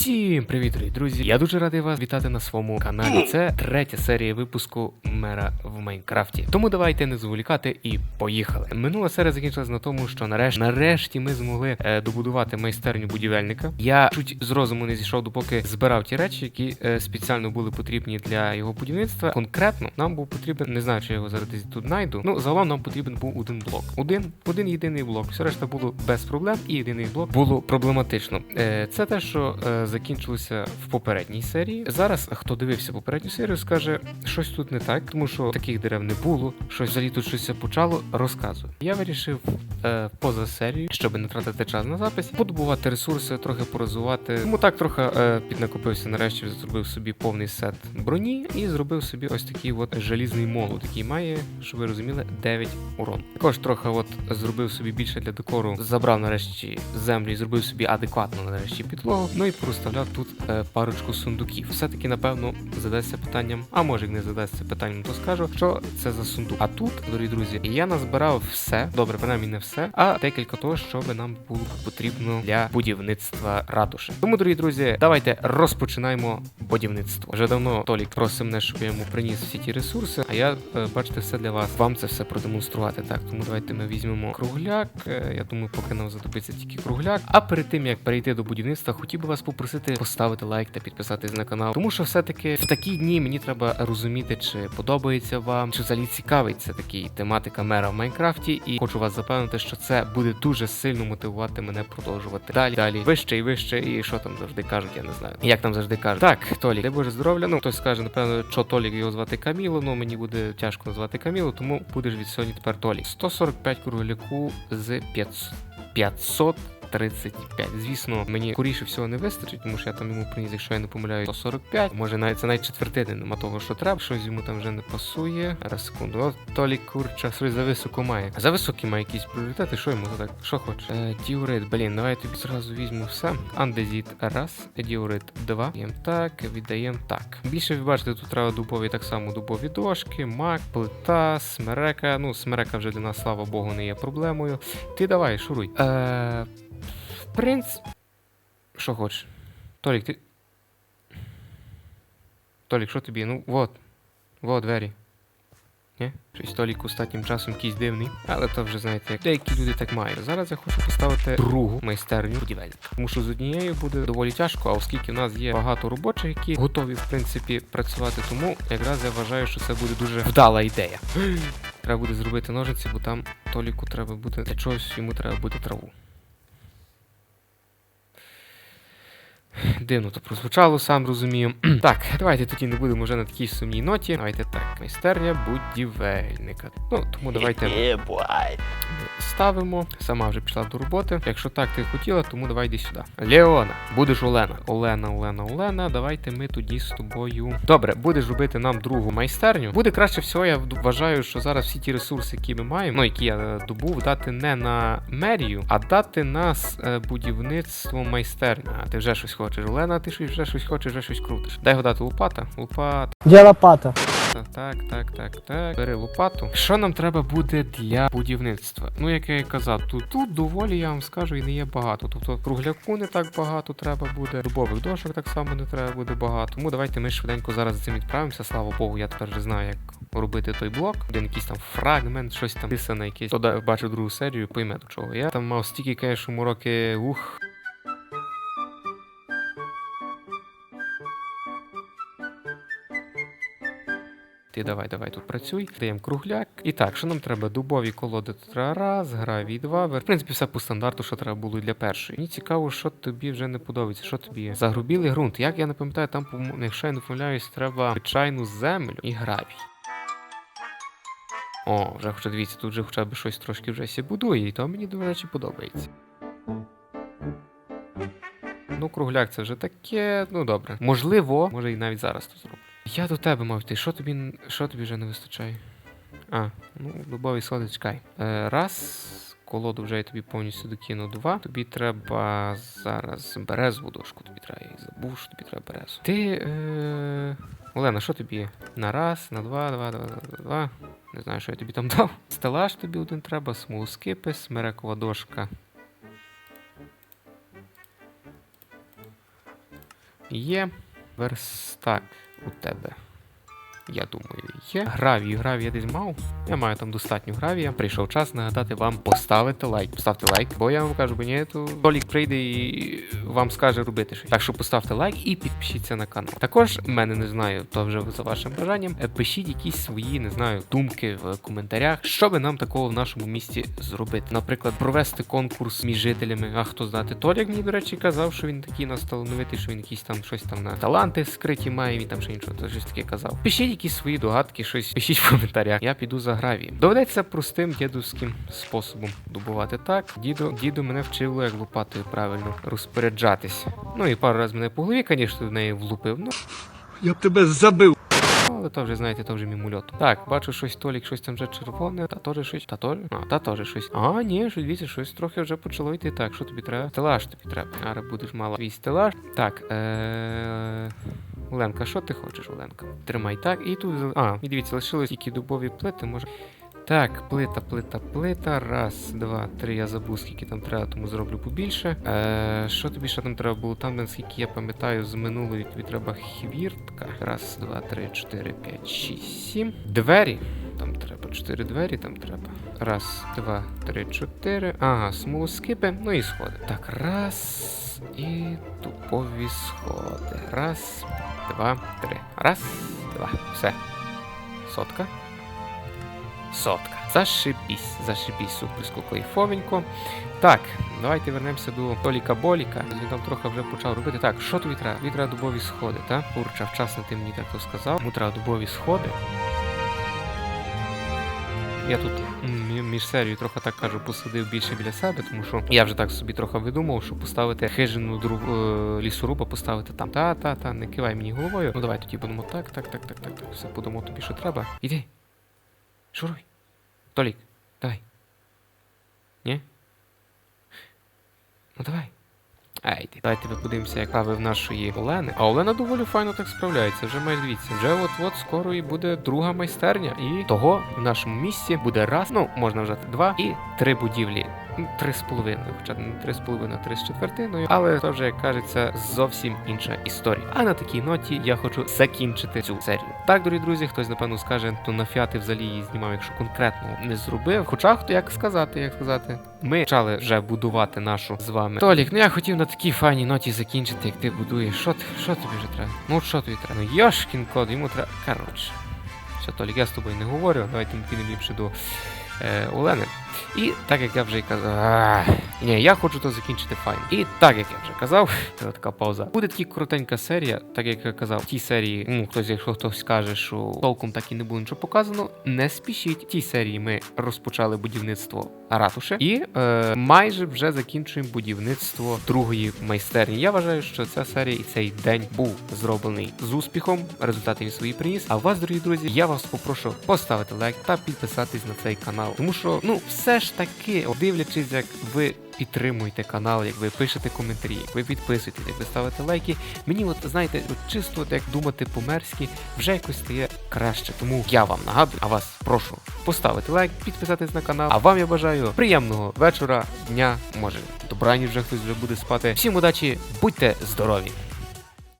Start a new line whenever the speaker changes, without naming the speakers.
Всім привіт, дорогі друзі! Я дуже радий вас вітати на своєму каналі. Це третя серія випуску мера в Майнкрафті. Тому давайте не зволікати і поїхали. Минула серія закінчилась на тому, що нарешті, нарешті ми змогли е, добудувати майстерню будівельника. Я чуть з розуму не зійшов, допоки збирав ті речі, які е, спеціально були потрібні для його будівництва. Конкретно нам був потрібен, не знаю, чи я його зараз десь тут знайду. Ну загалом нам потрібен був один блок. Один, один єдиний блок. Все решта було без проблем, і єдиний блок було проблематично. Е, це те, що е, закінчилося в попередній серії. Зараз хто дивився попередню серію, скаже, щось тут не так, тому що таких дерев не було. Щось взагалі тут щось почало. Розказую. Я вирішив е, поза серією, щоб не тратити час на запис, подобувати ресурси, трохи порозвивати. Тому так трохи е, піднакопився. Нарешті зробив собі повний сет броні і зробив собі ось такий от желізний молот, який має, щоб ви розуміли, 9 урон. Також трохи от зробив собі більше для декору. Забрав нарешті землю і зробив собі адекватну нарешті підлогу. Ну і проставляв тут е, парочку сундуків. Все-таки, напевно, задасться питанням, а може й не задасться питанням, то скажу, що це за сундук. А тут, дорогі друзі, я назбирав все, добре, принаймні не все, а декілька того, що би нам було потрібно для будівництва ратуші. Тому, дорогі друзі, давайте розпочинаємо будівництво. Вже давно Толік просив мене, щоб я йому приніс всі ті ресурси. А я, е, бачите, все для вас. Вам це все продемонструвати. Так, тому давайте ми візьмемо кругляк. Е, Я думаю, поки нам знадобиться тільки кругляк. А перед тим як перейти до будівництва, хотів би вас попросити поставити лайк та підписатись на канал. Тому що все-таки в такі дні мені треба розуміти, чи подобається вам, чи взагалі цікавиться такий тематика мера в Майнкрафті. І хочу вас запевнити, що це буде дуже сильно мотивувати мене продовжувати далі, далі вище і вище. І що там завжди кажуть, я не знаю. Як там завжди кажуть. Так, Толік, дай Боже здоров'я. Ну хтось скаже, напевно, що Толік його звати Каміло. Ну мені буде тяжко назвати Каміло, тому будеш від сьогодні тепер Толік. 145 кругляку з 500. 535. Звісно, мені скоріше всього не вистачить, тому що я там йому приніс, якщо я не помиляю, 145. Може навіть це навіть четвертини нема того, що треба. Щось йому там вже не пасує. Зараз секунду. От Толік курча щось за високо має. За високий має якісь пріоритети. Що йому так? Що хоче? Е, діорит, блін, давай я тобі зразу візьму все. Андезіт раз, діорит два. Єм так, віддаємо так. Більше ви бачите, тут треба дубові так само дубові дошки, мак, плита, смерека. Ну, смерека вже для нас, слава Богу, не є проблемою. Ти давай, шуруй. Е, принц. Що хочеш? Толік, ти. Толік, що тобі? Ну, вот. Вот двері. Ні? Щось Толік останнім часом якийсь дивний. Але то вже знаєте, як деякі люди так мають. Зараз я хочу поставити другу майстерню будівельника. Тому що з однією буде доволі тяжко, а оскільки в нас є багато робочих, які готові, в принципі, працювати, тому якраз я вважаю, що це буде дуже вдала ідея. Треба буде зробити ножиці, бо там Толіку треба буде для чогось йому треба буде траву. Дивно то прозвучало, сам розумію. так, давайте тоді не будемо вже на такій сумній ноті. Давайте так, майстерня будівельника. Ну, тому давайте ставимо. Сама вже пішла до роботи. Якщо так ти хотіла, тому давай йди сюди. Леона, будеш Олена. Олена, Олена, Олена. Давайте ми тоді з тобою. Добре, будеш робити нам другу майстерню. Буде краще всього, я вважаю, що зараз всі ті ресурси, які ми маємо, ну які я е, добув, дати не на мерію, а дати нас е, будівництво майстерні. А ти вже щось хочеш. Олена, ти щось вже щось хочеш, вже щось крутиш. Дай гадати лопата. Лопата.
Де лопата?
Так, так, так, так. Бери лопату. Що нам треба буде для будівництва? Ну, як я і казав, тут, тут доволі, я вам скажу, і не є багато. Тобто кругляку не так багато треба буде, дубових дошок так само не треба буде багато. Тому давайте ми швиденько зараз з цим відправимося. Слава Богу, я тепер вже знаю, як робити той блок. Один якийсь там фрагмент, щось там писане, якийсь. Хто да- бачив другу серію, пойме до чого. Я там мав стільки кешу, мороки, ух. Ти давай, давай тут працюй. Даємо кругляк. І так, що нам треба? Дубові колоди тут раз, гравій два. В принципі, все по стандарту, що треба було для першої. Мені цікаво, що тобі вже не подобається. Що тобі? Загрубілий ґрунт. Як я не пам'ятаю, там, якщо я не помиляюсь, треба звичайну землю і гравій. О, вже хоча дивіться, тут вже хоча б щось трошки вже сі будує, і то мені, до речі, подобається. Ну, кругляк це вже таке, ну добре. Можливо, може і навіть зараз тут зроблю. Я до тебе мав йти. Що тобі, що тобі вже не вистачає? А, ну, дубовий сходи, чекай. Е, раз, колоду вже я тобі повністю докину. Два. Тобі треба зараз березову дошку. Тобі треба. Я забув, що тобі треба березу. Ти. Е... Олена, що тобі? На раз, на два, два, два, два, два. Не знаю, що я тобі там дав. Стелаж тобі один треба, смолоскипи, смерекова дошка. є. Верстак у тебе. Я думаю, є. Гравій, гравій я десь мав. Я маю там достатньо гравія. Прийшов час нагадати вам поставити лайк. Поставте лайк, бо я вам кажу, бо ні, то Толік прийде і вам скаже робити щось. Так що поставте лайк і підпишіться на канал. Також мене не знаю, то вже за вашим бажанням. е, Пишіть якісь свої, не знаю, думки в коментарях, що би нам такого в нашому місті зробити. Наприклад, провести конкурс між жителями. А хто знати, Толік мені, до речі, казав, що він такий нас талановитий, що він якісь там щось там на таланти скриті має, він там ще нічого, щось таке казав. Пишіть якісь свої догадки, щось пишіть в коментарях. Я піду за гравієм. Доведеться простим дідовським способом добувати так. Дідо, дідо мене вчило, як лопатою правильно розпоряджатись. Ну і пару разів мене по голові, звісно, в неї влупив. Ну,
Я б тебе забив.
Але то вже, знаєте, то вже мімульот. Так, бачу щось Толік, щось там вже червоне, та теж щось, та теж, а, та теж щось. А, ні, щось дивіться, щось трохи вже почало йти. Так, що тобі треба? Стелаж тобі треба. Ара будеш мала твій стелаж. Так, е... Оленка, що ти хочеш, Оленка? Тримай так, і тут. А, і дивіться, лишилось тільки дубові плити, може. Так, плита, плита, плита. Раз, два, три. Я забув, скільки там треба, тому зроблю побільше. Е, що тобі ще там треба було? Там, наскільки я пам'ятаю, з минулої тобі треба хвіртка. Раз, два, три, чотири, п'ять, шість, сім. Двері. Там треба чотири двері, там треба. Раз, два, три, чотири. Ага, смолоскипи, ну і сходи. Так, раз. І тупові сходи. Раз, два, три. Раз, два. Все. Сотка. Сотка. Зашибісь, зашибісь, суперсько кайфовенько. Так, давайте вернемося до Толіка Боліка. Він там трохи вже почав робити. Так, що треба? Тобі треба дубові сходи, так? Курча, вчасно ти мені так то сказав. Йому треба дубові сходи. Я тут між серією трохи так кажу, посадив більше біля себе, тому що я вже так собі трохи видумав, що поставити хижину дру... е, лісоруба, поставити там. Та, та, та, не кивай мені головою. Ну давай тоді будемо так, так, так, так, так, так. Все подамо тобі, що треба. Іди. Шуруй. Толік, давай. Ні? Ну давай. Ай, ти. Давайте подивимося, яка ви в нашої Олени. А Олена доволі файно так справляється. Вже майже дивіться. Вже от-от скоро і буде друга майстерня. І того в нашому місці буде раз, ну можна вже два і три будівлі. Ну, Три з половиною, хоча не три з половиною, а три з четвертиною. Але це вже, як кажеться, зовсім інша історія. А на такій ноті я хочу закінчити цю серію. Так, дорогі друзі, хтось напевно скаже, то на фіати взагалі її знімав, якщо конкретно не зробив. Хоча хто як сказати, як сказати, ми почали вже будувати нашу з вами. Толік, ну я хотів на такій файній ноті закінчити, як ти будуєш. Що що тобі вже треба? Ну що тобі треба? Ну Йошкін код, йому треба. Коротше. Все, Толік, я з тобою не говорю, давайте ми підемо ліпше до е, Олени. І так як я вже й казав. Ні, я хочу то закінчити файно. І так як я вже казав, це така пауза. Буде такі коротенька серія, так як я казав, в тій серії, ну хтось, якщо хтось скаже, що толком так і не було нічого показано, не спішіть. В тій серії ми розпочали будівництво ратуші і е, майже вже закінчуємо будівництво другої майстерні. Я вважаю, що ця серія і цей день був зроблений з успіхом. Результати він свої приніс. А вас, дорогі друзі, я вас попрошу поставити лайк та підписатись на цей канал. Тому що, ну, все ж таки, дивлячись, як ви підтримуєте канал, як ви пишете коментарі, як ви підписуєтесь, як ви ставите лайки. Мені, от знаєте, от чисто от як думати по-мерськи, вже якось стає краще. Тому я вам нагадую, а вас прошу поставити лайк, підписатись на канал. А вам я бажаю приємного вечора, дня, може добрані вже хтось вже буде спати. Всім удачі, будьте здорові!